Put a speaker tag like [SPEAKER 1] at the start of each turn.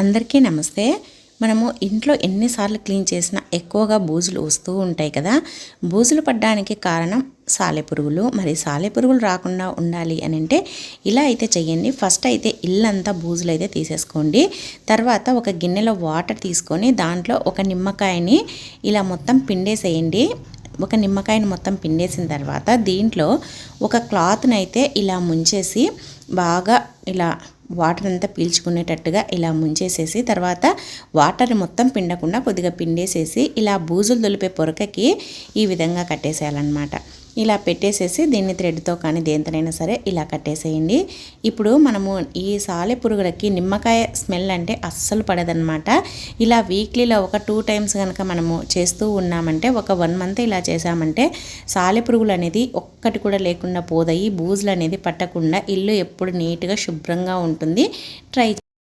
[SPEAKER 1] అందరికీ నమస్తే. మనము ఇంట్లో ఎన్నిసార్లు క్లీన్ చేసినా ఎక్కువగా బూజులు వస్తూ ఉంటాయి కదా. బూజులు పడ్డానికి కారణం సాలెపురుగులు మరి సాలెపురుగులు రాకుండా ఉండాలి అని అంటే ఇలా అయితే చెయ్యండి. ఫస్ట్ అయితే ఇల్లంతా బూజులు అయితే తీసేసుకోండి. తర్వాత ఒక గిన్నెలో వాటర్ తీసుకొని దాంట్లో ఒక నిమ్మకాయని ఇలా మొత్తం పిండేసేయండి. ఒక నిమ్మకాయని మొత్తం పిండేసిన తర్వాత దీంట్లో ఒక క్లాత్ని అయితే ఇలా ముంచేసి బాగా ఇలా వాటర్ అంతా పీల్చుకునేటట్టుగా ఇలా ముంచేసేసి తర్వాత వాటర్ మొత్తం పిండకుండా కొద్దిగా పిండేసేసి ఇలా బూజులు దొలిపే పొరకకి ఈ విధంగా కట్టేసేయాలన్నమాట. ఇలా పెట్టేసేసి దీన్ని థ్రెడ్తో కానీ దేంతనైనా సరే ఇలా కట్టేసేయండి. ఇప్పుడు మనము ఈ సాలె పురుగులకి నిమ్మకాయ స్మెల్ అంటే అస్సలు పడదనమాట ఇలా వీక్లీలో ఒక టూ టైమ్స్ కనుక మనము చేస్తూ ఉన్నామంటే ఒక వన్ మంత్ ఇలా చేసామంటే సాలె పురుగులు అనేది ఒక్కటి కూడా లేకుండా పోదాయి బూజులు అనేది పట్టకుండా ఇల్లు ఎప్పుడు నీట్గా శుభ్రంగా ఉంటుంది. ట్రై